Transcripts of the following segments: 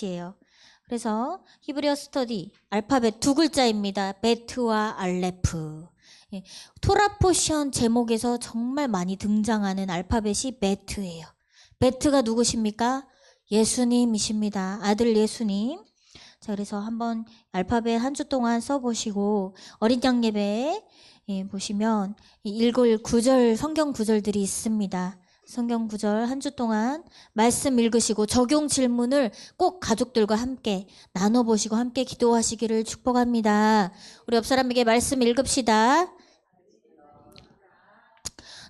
뜻이에요. 그래서 히브리어 스터디 알파벳 두 글자입니다. 베트와 알레프. 예, 토라 포션 제목에서 정말 많이 등장하는 알파벳이 베트예요. 베트가 누구십니까? 예수님이십니다. 아들 예수님. 자, 그래서 한번 알파벳 한 주 동안 써보시고 어린 양 예배에 예, 보시면 이 읽을 구절 성경 구절들이 있습니다. 성경 구절 한 주 동안 말씀 읽으시고 적용 질문을 꼭 가족들과 함께 나눠보시고 함께 기도하시기를 축복합니다. 우리 옆 사람에게 말씀 읽읍시다.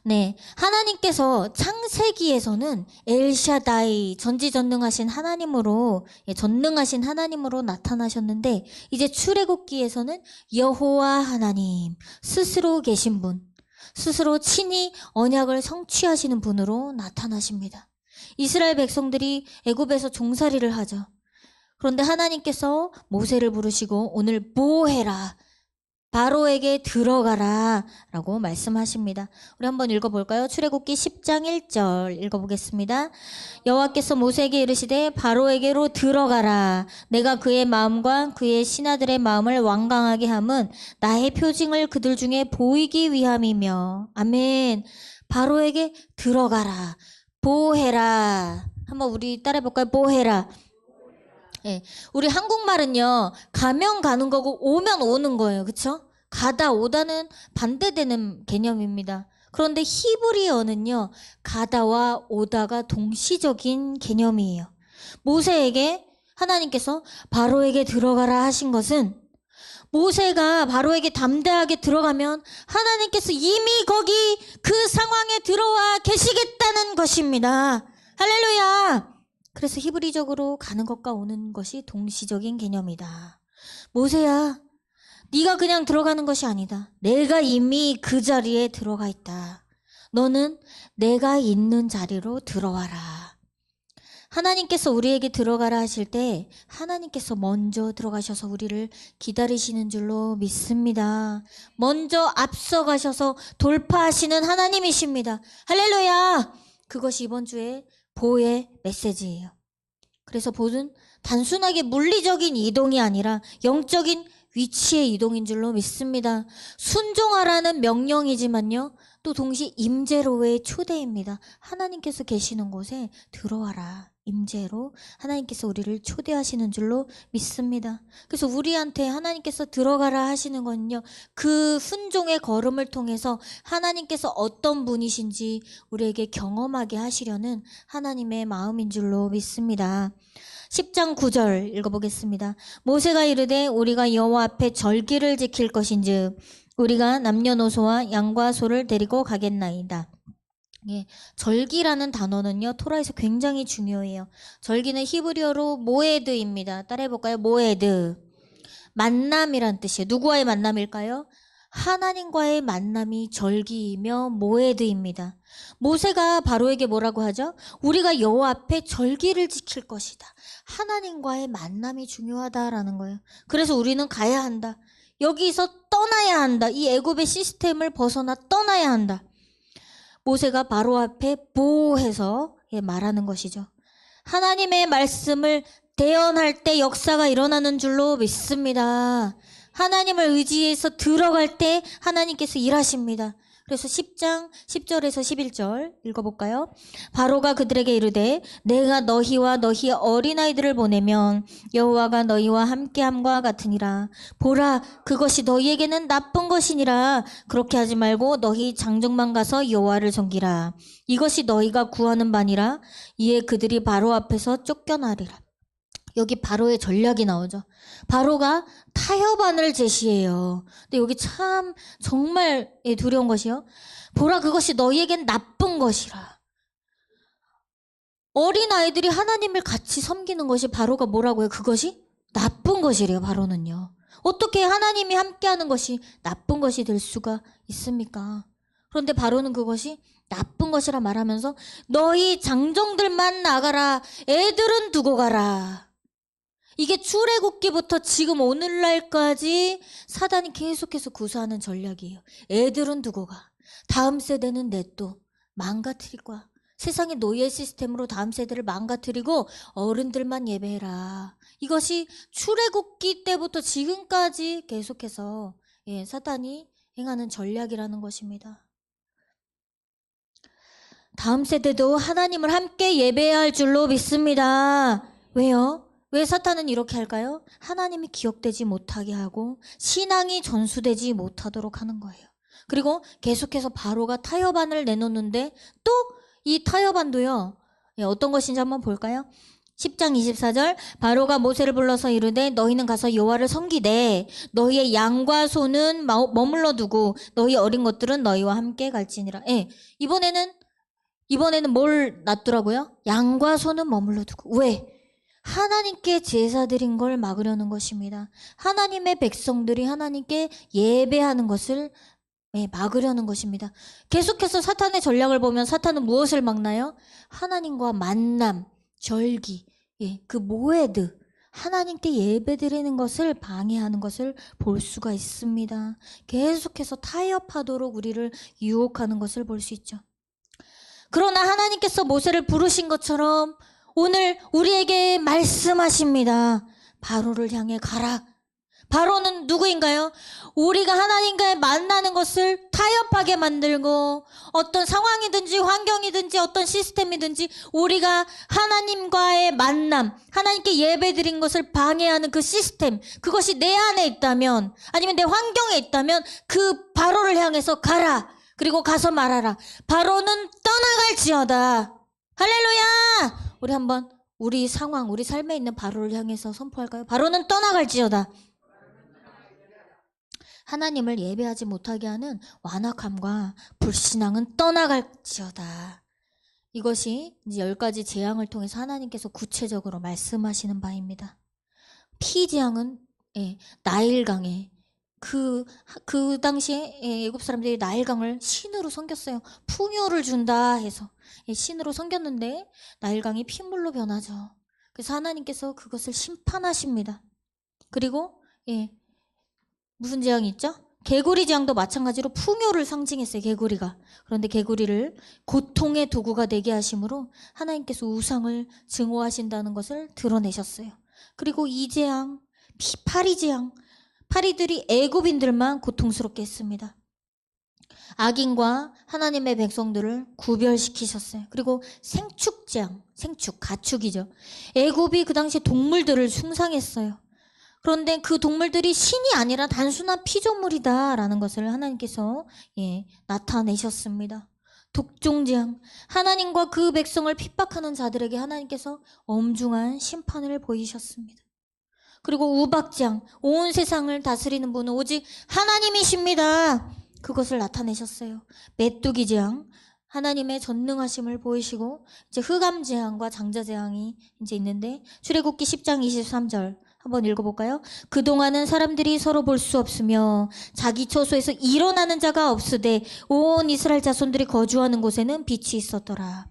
네. 하나님께서 창세기에서는 엘샤다이, 전지전능하신 하나님으로, 예, 전능하신 하나님으로 나타나셨는데, 이제 출애굽기에서는 여호와 하나님, 스스로 계신 분, 스스로 친히 언약을 성취하시는 분으로 나타나십니다. 이스라엘 백성들이 애굽에서 종살이를 하죠. 그런데 하나님께서 모세를 부르시고 오늘 보호해라. 바로에게 들어가라 라고 말씀하십니다. 우리 한번 읽어볼까요? 출애굽기 10장 1절 읽어보겠습니다. 여호와께서 모세에게 이르시되 바로에게로 들어가라. 내가 그의 마음과 그의 신하들의 마음을 완강하게 함은 나의 표징을 그들 중에 보이기 위함이며 아멘. 바로에게 들어가라. 보호해라. 한번 우리 따라해볼까요? 보호해라. 예, 우리 한국말은요, 가면 가는 거고 오면 오는 거예요. 그쵸? 가다 오다는 반대되는 개념입니다. 그런데 히브리어는요, 가다와 오다가 동시적인 개념이에요. 모세에게 하나님께서 바로에게 들어가라 하신 것은 모세가 바로에게 담대하게 들어가면 하나님께서 이미 거기 그 상황에 들어와 계시겠다는 것입니다. 할렐루야! 그래서 히브리적으로 가는 것과 오는 것이 동시적인 개념이다. 모세야, 네가 그냥 들어가는 것이 아니다. 내가 이미 그 자리에 들어가 있다. 너는 내가 있는 자리로 들어와라. 하나님께서 우리에게 들어가라 하실 때 하나님께서 먼저 들어가셔서 우리를 기다리시는 줄로 믿습니다. 먼저 앞서가셔서 돌파하시는 하나님이십니다. 할렐루야! 그것이 이번 주에 보의 메시지예요. 그래서 보는 단순하게 물리적인 이동이 아니라 영적인 위치의 이동인 줄로 믿습니다. 순종하라는 명령이지만요. 또 동시에 임재로의 초대입니다. 하나님께서 계시는 곳에 들어와라. 임재로 하나님께서 우리를 초대하시는 줄로 믿습니다. 그래서 우리한테 하나님께서 들어가라 하시는 건요. 그 순종의 걸음을 통해서 하나님께서 어떤 분이신지 우리에게 경험하게 하시려는 하나님의 마음인 줄로 믿습니다. 10장 9절 읽어보겠습니다. 모세가 이르되 우리가 여호와 앞에 절기를 지킬 것인즉 우리가 남녀노소와 양과 소를 데리고 가겠나이다. 예, 절기라는 단어는요 토라에서 굉장히 중요해요. 절기는 히브리어로 모에드입니다. 따라해볼까요? 모에드. 만남이란 뜻이에요. 누구와의 만남일까요? 하나님과의 만남이 절기이며 모에드입니다. 모세가 바로에게 뭐라고 하죠? 우리가 여호와 앞에 절기를 지킬 것이다. 하나님과의 만남이 중요하다라는 거예요. 그래서 우리는 가야 한다. 여기서 떠나야 한다. 이 애굽의 시스템을 벗어나 떠나야 한다. 모세가 바로 앞에 보호해서 예, 말하는 것이죠. 하나님의 말씀을 대언할 때 역사가 일어나는 줄로 믿습니다. 하나님을 의지해서 들어갈 때 하나님께서 일하십니다. 그래서 10장 10절에서 11절 읽어볼까요? 바로가 그들에게 이르되 내가 너희와 너희의 어린아이들을 보내면 여호와가 너희와 함께함과 같으니라. 보라 그것이 너희에게는 나쁜 것이니라. 그렇게 하지 말고 너희 장정만 가서 여호와를 섬기라. 이것이 너희가 구하는 바니라. 이에 그들이 바로 앞에서 쫓겨나리라 여기 바로의 전략이 나오죠. 바로가 타협안을 제시해요. 근데 여기 참 정말 예, 두려운 것이요. 보라 그것이 너희에겐 나쁜 것이라. 어린 아이들이 하나님을 같이 섬기는 것이 바로가 뭐라고요? 그것이 나쁜 것이래요. 바로는요. 어떻게 하나님이 함께하는 것이 나쁜 것이 될 수가 있습니까? 그런데 바로는 그것이 나쁜 것이라 말하면서 너희 장정들만 나가라. 애들은 두고 가라. 이게 출애굽기부터 지금 오늘날까지 사단이 계속해서 구사하는 전략이에요. 애들은 두고 가. 다음 세대는 내또 망가뜨릴 거야. 세상의 노예 시스템으로 다음 세대를 망가뜨리고 어른들만 예배해라. 이것이 출애굽기 때부터 지금까지 계속해서 예, 사탄이 행하는 전략이라는 것입니다. 다음 세대도 하나님을 함께 예배해야 할 줄로 믿습니다. 왜요? 왜 사탄은 이렇게 할까요? 하나님이 기억되지 못하게 하고 신앙이 전수되지 못하도록 하는 거예요. 그리고 계속해서 바로가 타협안을 내놓는데 또 이 타협안도요. 예, 어떤 것인지 한번 볼까요? 10장 24절 바로가 모세를 불러서 이르되 너희는 가서 여호와를 섬기되 너희의 양과 소는 마- 머물러 두고 너희 어린 것들은 너희와 함께 갈지니라. 예. 이번에는 이번에는 뭘 놨더라고요? 양과 소는 머물러 두고. 왜? 하나님께 제사 드린 걸 막으려는 것입니다. 하나님의 백성들이 하나님께 예배하는 것을 예, 막으려는 것입니다. 계속해서 사탄의 전략을 보면 사탄은 무엇을 막나요? 하나님과 만남, 절기, 예, 그 모에드, 하나님께 예배 드리는 것을 방해하는 것을 볼 수가 있습니다. 계속해서 타협하도록 우리를 유혹하는 것을 볼 수 있죠. 그러나 하나님께서 모세를 부르신 것처럼 오늘 우리에게 말씀하십니다. 바로를 향해 가라. 바로는 누구인가요? 우리가 하나님과의 만나는 것을 타협하게 만들고 어떤 상황이든지 환경이든지 어떤 시스템이든지 우리가 하나님과의 만남, 하나님께 예배드린 것을 방해하는 그 시스템, 그것이 내 안에 있다면 아니면 내 환경에 있다면 그 바로를 향해서 가라. 그리고 가서 말하라. 바로는 떠나갈지어다. 할렐루야! 우리 한번 우리 상황, 우리 삶에 있는 바로를 향해서 선포할까요? 바로는 떠나갈지어다. 하나님을 예배하지 못하게 하는 완악함과 불신앙은 떠나갈지어다. 이것이 이제 열 가지 재앙을 통해서 하나님께서 구체적으로 말씀하시는 바입니다. 피재앙은 예, 나일강에 그, 그 당시에 예, 애굽 사람들이 나일강을 신으로 섬겼어요. 풍요를 준다 해서 예, 신으로 섬겼는데 나일강이 핏물로 변하죠. 그래서 하나님께서 그것을 심판하십니다. 그리고 예, 무슨 재앙이 있죠? 개구리 재앙도 마찬가지로 풍요를 상징했어요. 개구리가. 그런데 개구리를 고통의 도구가 되게 하심으로 하나님께서 우상을 증오하신다는 것을 드러내셨어요. 그리고 이 재앙, 피- 파리 재앙, 파리들이 애굽인들만 고통스럽게 했습니다. 악인과 하나님의 백성들을 구별시키셨어요. 그리고 생축 재앙, 생축, 가축이죠. 애굽이 그 당시 동물들을 숭상했어요. 그런데 그 동물들이 신이 아니라 단순한 피조물이다라는 것을 하나님께서 예, 나타내셨습니다. 독종재앙, 하나님과 그 백성을 핍박하는 자들에게 하나님께서 엄중한 심판을 보이셨습니다. 그리고 우박재앙, 온 세상을 다스리는 분은 오직 하나님이십니다. 그것을 나타내셨어요. 메뚜기 재앙, 하나님의 전능하심을 보이시고 이제 흑암 재앙과 장자 재앙이 이제 있는데 출애굽기 10장 23절 한번 읽어볼까요? 그동안은 사람들이 서로 볼 수 없으며 자기 처소에서 일어나는 자가 없으되 온 이스라엘 자손들이 거주하는 곳에는 빛이 있었더라.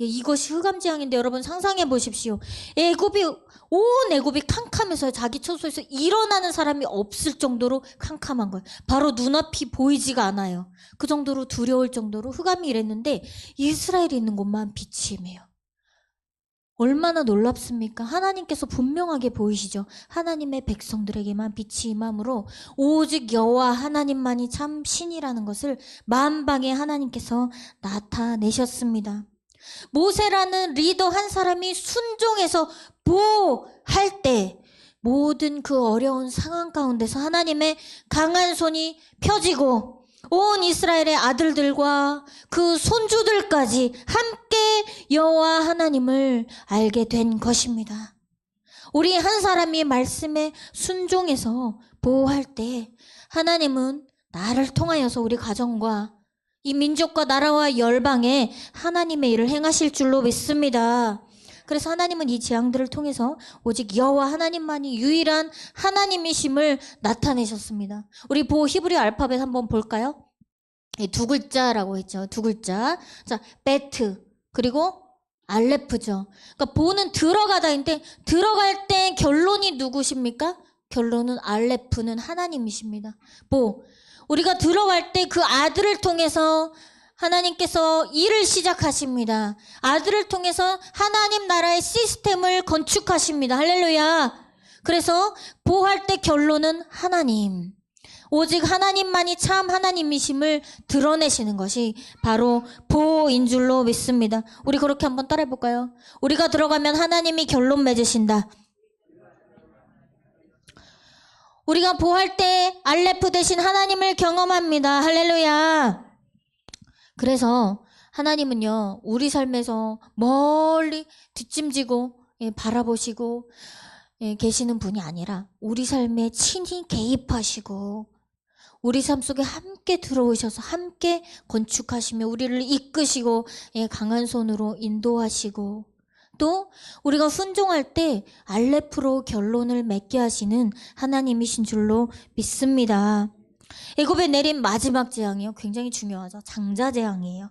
예, 이것이 흑암재앙인데 여러분 상상해 보십시오. 애굽이 온 애굽이 캄캄해서 자기 처소에서 일어나는 사람이 없을 정도로 캄캄한 거예요. 바로 눈앞이 보이지가 않아요. 그 정도로 두려울 정도로 흑암이 이랬는데 이스라엘이 있는 곳만 빛이 임해요. 얼마나 놀랍습니까? 하나님께서 분명하게 보이시죠. 하나님의 백성들에게만 빛이 임함으로 오직 여호와 하나님만이 참 신이라는 것을 만방에 하나님께서 나타내셨습니다. 모세라는 리더 한 사람이 순종해서 보할 때 모든 그 어려운 상황 가운데서 하나님의 강한 손이 펴지고 온 이스라엘의 아들들과 그 손주들까지 함께 여호와 하나님을 알게 된 것입니다. 우리 한 사람이 말씀에 순종해서 보호할 때 하나님은 나를 통하여서 우리 가정과 이 민족과 나라와 열방에 하나님의 일을 행하실 줄로 믿습니다. 그래서 하나님은 이 재앙들을 통해서 오직 여호와 하나님만이 유일한 하나님이심을 나타내셨습니다. 우리 보호 히브리 알파벳 한번 볼까요? 예, 두 글자라고 했죠. 두 글자. 자, 베트 그리고 알레프죠. 그러니까 보는 들어가다인데 들어갈 때 결론이 누구십니까? 결론은 알레프는 하나님이십니다. 보 우리가 들어갈 때 그 아들을 통해서 하나님께서 일을 시작하십니다. 아들을 통해서 하나님 나라의 시스템을 건축하십니다. 할렐루야. 그래서 보할 때 결론은 하나님. 오직 하나님만이 참 하나님이심을 드러내시는 것이 바로 보인 줄로 믿습니다. 우리 그렇게 한번 따라해 볼까요? 우리가 들어가면 하나님이 결론 맺으신다. 우리가 보할 때 알레프 대신 하나님을 경험합니다. 할렐루야. 그래서 하나님은요, 우리 삶에서 멀리 뒷짐지고 예, 바라보시고 예, 계시는 분이 아니라 우리 삶에 친히 개입하시고 우리 삶 속에 함께 들어오셔서 함께 건축하시며 우리를 이끄시고 예, 강한 손으로 인도하시고 또 우리가 순종할 때 알레프로 결론을 맺게 하시는 하나님이신 줄로 믿습니다. 애굽에 내린 마지막 재앙이요. 굉장히 중요하죠. 장자 재앙이에요.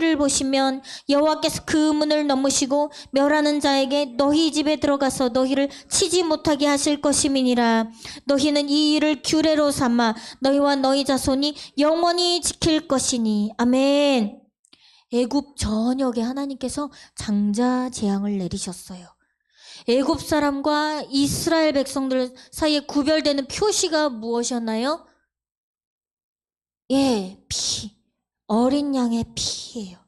를 보시면 여호와께서 그 문을 넘으시고 멸하는 자에게 너희 집에 들어가서 너희를 치지 못하게 하실 것임이니라. 너희는 이 일을 규례로 삼아 너희와 너희 자손이 영원히 지킬 것이니. 아멘. 애굽 전역에 하나님께서 장자 재앙을 내리셨어요. 애굽 사람과 이스라엘 백성들 사이에 구별되는 표시가 무엇이었나요? 예, 피. 어린 양의 피예요.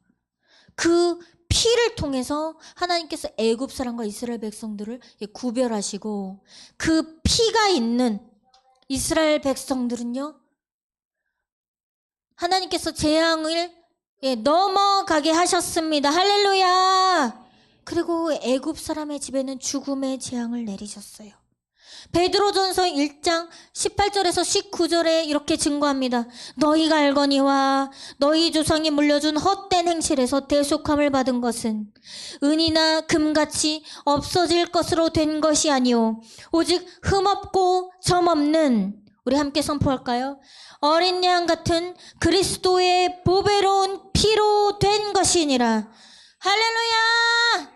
그 피를 통해서 하나님께서 애굽 사람과 이스라엘 백성들을 예, 구별하시고 그 피가 있는 이스라엘 백성들은요. 하나님께서 재앙을 예, 넘어가게 하셨습니다. 할렐루야. 그리고 애굽 사람의 집에는 죽음의 재앙을 내리셨어요. 베드로전서 1장 18절에서 19절에 이렇게 증거합니다. 너희가 알거니와 너희 조상이 물려준 헛된 행실에서 대속함을 받은 것은 은이나 금같이 없어질 것으로 된 것이 아니요 오직 흠없고 점없는 우리 함께 선포할까요? 어린 양 같은 그리스도의 보배로운 피로 된 것이니라. 할렐루야!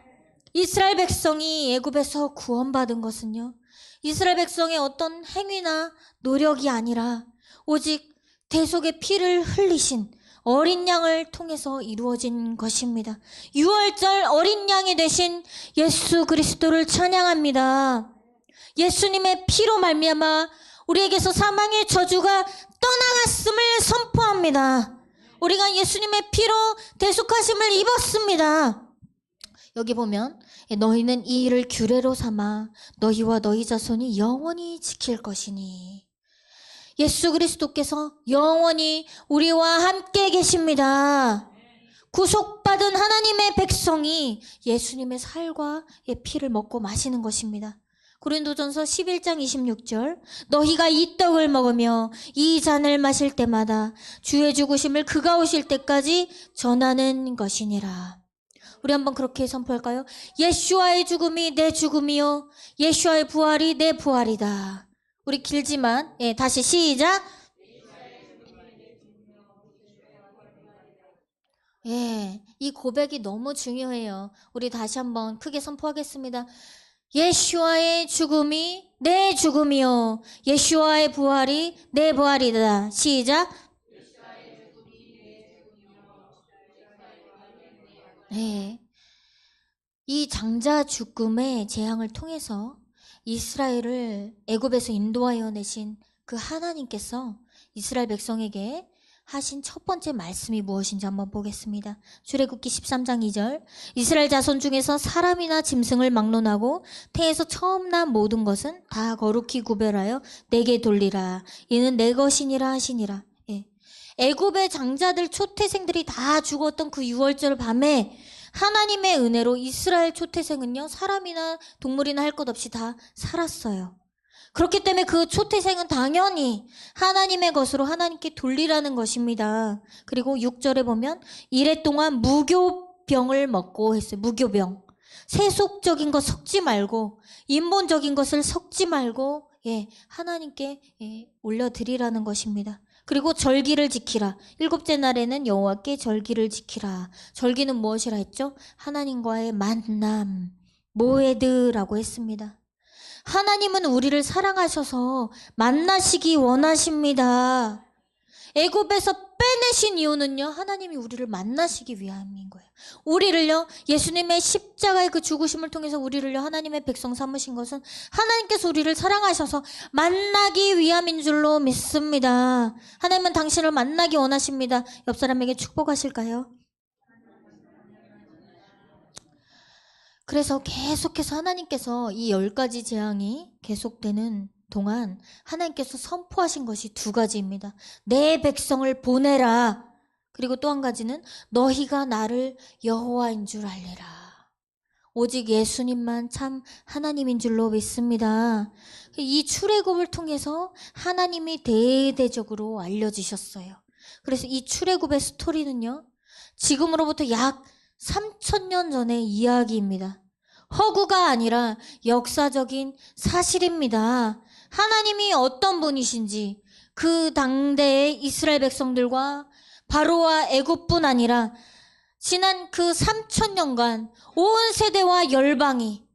이스라엘 백성이 애굽에서 구원받은 것은요. 이스라엘 백성의 어떤 행위나 노력이 아니라 오직 대속의 피를 흘리신 어린 양을 통해서 이루어진 것입니다. 6월절 어린 양이 되신 예수 그리스도를 찬양합니다. 예수님의 피로 말미암아 우리에게서 사망의 저주가 떠나갔음을 선포합니다. 우리가 예수님의 피로 대속하심을 입었습니다. 여기 보면 너희는 이 일을 규례로 삼아 너희와 너희 자손이 영원히 지킬 것이니 예수 그리스도께서 영원히 우리와 함께 계십니다. 구속받은 하나님의 백성이 예수님의 살과 피를 먹고 마시는 것입니다. 고린도전서 11장 26절 너희가 이 떡을 먹으며 이 잔을 마실 때마다 주의 죽으심을 그가 오실 때까지 전하는 것이니라. 우리 한번 그렇게 선포할까요? 예슈아의 죽음이 내 죽음이요 예슈아의 부활이 내 부활이다. 우리 길지만 예, 다시 시작. 예, 이 고백이 너무 중요해요. 우리 다시 한번 크게 선포하겠습니다. 예슈아의 죽음이 내 죽음이요. 예슈아의 부활이 내 부활이다. 시작. 네. 이 장자 죽음의 재앙을 통해서 이스라엘을 애굽에서 인도하여 내신 그 하나님께서 이스라엘 백성에게 하신 첫 번째 말씀이 무엇인지 한번 보겠습니다. 출애굽기 13장 2절 이스라엘 자손 중에서 사람이나 짐승을 막론하고 태에서 처음 난 모든 것은 다 거룩히 구별하여 내게 돌리라 이는 내 것이니라 하시니라. 예. 애굽의 장자들 초태생들이 다 죽었던 그 6월절 밤에 하나님의 은혜로 이스라엘 초태생은요 사람이나 동물이나 할 것 없이 다 살았어요. 그렇기 때문에 그 초태생은 당연히 하나님의 것으로 하나님께 돌리라는 것입니다. 그리고 6절에 보면 이래 동안 무교병을 먹고 했어요. 무교병. 세속적인 것 섞지 말고 인본적인 것을 섞지 말고 예, 하나님께 예, 올려드리라는 것입니다. 그리고 절기를 지키라. 일곱째 날에는 여호와께 절기를 지키라. 절기는 무엇이라 했죠? 하나님과의 만남, 모에드라고 했습니다. 하나님은 우리를 사랑하셔서 만나시기 원하십니다. 애굽에서 빼내신 이유는요, 하나님이 우리를 만나시기 위함인 거예요. 우리를요, 예수님의 십자가의 그 죽으심을 통해서 우리를요, 하나님의 백성 삼으신 것은 하나님께서 우리를 사랑하셔서 만나기 위함인 줄로 믿습니다. 하나님은 당신을 만나기 원하십니다. 옆 사람에게 축복하실까요? 그래서 계속해서 하나님께서 이 열 가지 재앙이 계속되는 동안 하나님께서 선포하신 것이 두 가지입니다. 내 백성을 보내라. 그리고 또 한 가지는 너희가 나를 여호와인 줄 알리라. 오직 예수님만 참 하나님인 줄로 믿습니다. 이 출애굽을 통해서 하나님이 대대적으로 알려지셨어요. 그래서 이 출애굽의 스토리는요. 지금으로부터 약 3천년 전의 이야기입니다. 허구가 아니라 역사적인 사실입니다. 하나님이 어떤 분이신지 그 당대의 이스라엘 백성들과 바로와 애굽뿐 아니라 지난 그 3천 년간 온 세대와 열방이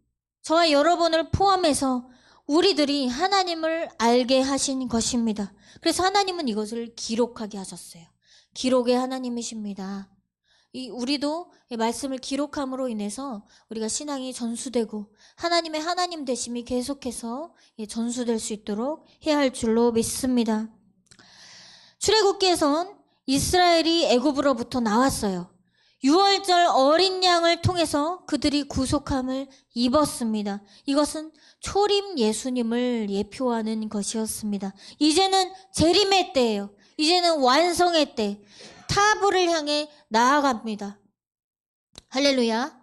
저와 여러분을 포함해서 우리들이 하나님을 알게 하신 것입니다. 그래서 하나님은 이것을 기록하게 하셨어요. 기록의 하나님이십니다. 이 우리도 이 말씀을 기록함으로 인해서 우리가 신앙이 전수되고 하나님의 하나님 되심이 계속해서 예, 전수될 수 있도록 해야 할 줄로 믿습니다. 출애굽기에선 이스라엘이 애굽으로부터 나왔어요. 6월절 어린 양을 통해서 그들이 구속함을 입었습니다. 이것은 초림 예수님을 예표하는 것이었습니다. 이제는 재림의 때예요. 이제는 완성의 때. 타부를 향해 나아갑니다. 할렐루야.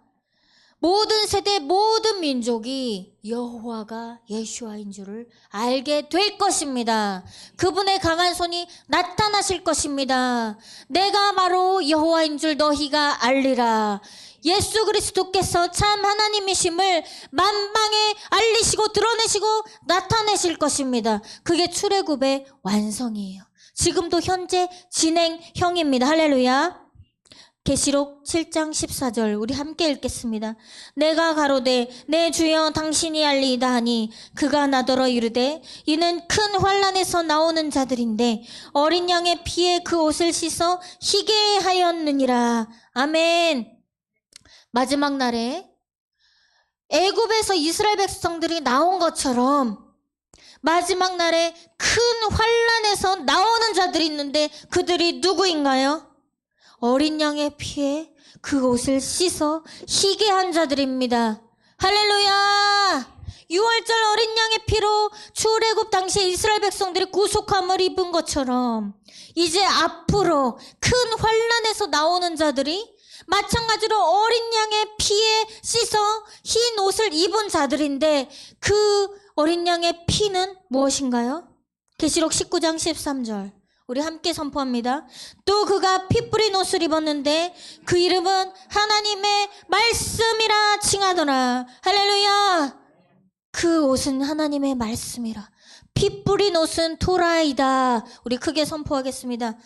모든 세대 모든 민족이 여호와가 예수와인 줄을 알게 될 것입니다. 그분의 강한 손이 나타나실 것입니다. 내가 바로 여호와인 줄 너희가 알리라. 예수 그리스도께서 참 하나님이심을 만방에 알리시고 드러내시고 나타내실 것입니다. 그게 출애굽의 완성이에요. 지금도 현재 진행형입니다. 할렐루야. 계시록 7장 14절 우리 함께 읽겠습니다. 내가 가로되 내 주여 당신이 알리이다 하니 그가 나더러 이르되 이는 큰 환란에서 나오는 자들인데 어린 양의 피에 그 옷을 씻어 희게 하였느니라. 아멘. 마지막 날에 애굽에서 이스라엘 백성들이 나온 것처럼 마지막 날에 큰 환란에서 나오는 자들이 있는데 그들이 누구인가요? 어린 양의 피에 그 옷을 씻어 희게 한 자들입니다. 할렐루야! 6월절 어린 양의 피로 출애굽 당시에 이스라엘 백성들이 구속함을 입은 것처럼 이제 앞으로 큰 환란에서 나오는 자들이 마찬가지로 어린 양의 피에 씻어 흰 옷을 입은 자들인데 그 어린 양의 피는 무엇인가요? 계시록 19장 13절. 우리 함께 선포합니다. 또 그가 피 뿌린 옷을 입었는데 그 이름은 하나님의 말씀이라 칭하더라. 할렐루야. 그 옷은 하나님의 말씀이라. 피 뿌린 옷은 토라이다. 우리 크게 선포하겠습니다.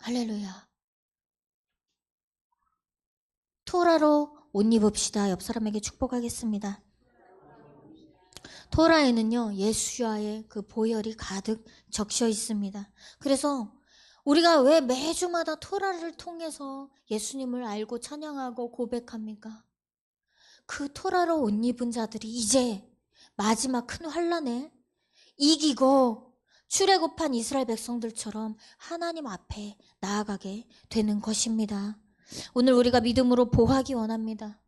할렐루야. 토라로 옷 입읍시다. 옆 사람에게 축복하겠습니다. 토라에는요, 예수와의 그 보혈이 가득 적셔 있습니다. 그래서 우리가 왜 매주마다 토라를 통해서 예수님을 알고 찬양하고 고백합니까? 그 토라로 옷 입은 자들이 이제 마지막 큰 환란에 이기고 출애굽한 이스라엘 백성들처럼 하나님 앞에 나아가게 되는 것입니다. 오늘 우리가 믿음으로 보하기 원합니다.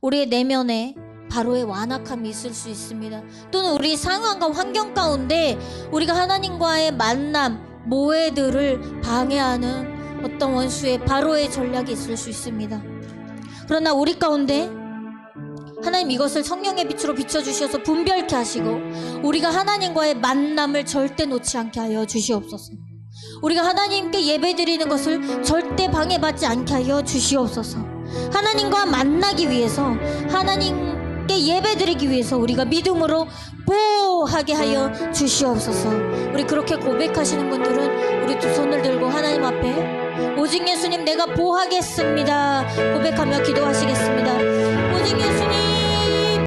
우리의 내면에 바로의 완악함이 있을 수 있습니다. 또는 우리 상황과 환경 가운데 우리가 하나님과의 만남, 모해들을 방해하는 어떤 원수의 바로의 전략이 있을 수 있습니다. 그러나 우리 가운데 하나님 이것을 성령의 빛으로 비춰주셔서 분별케 하시고 우리가 하나님과의 만남을 절대 놓지 않게 하여 주시옵소서. 우리가 하나님께 예배드리는 것을 절대 방해받지 않게 하여 주시옵소서. 하나님과 만나기 위해서 하나님 함께 예배드리기 위해서 우리가 믿음으로 보호하게 하여 주시옵소서. 우리 그렇게 고백하시는 분들은 우리 두 손을 들고 하나님 앞에 오직 예수님 내가 보호하겠습니다. 고백하며 기도하시겠습니다. 오직 예수님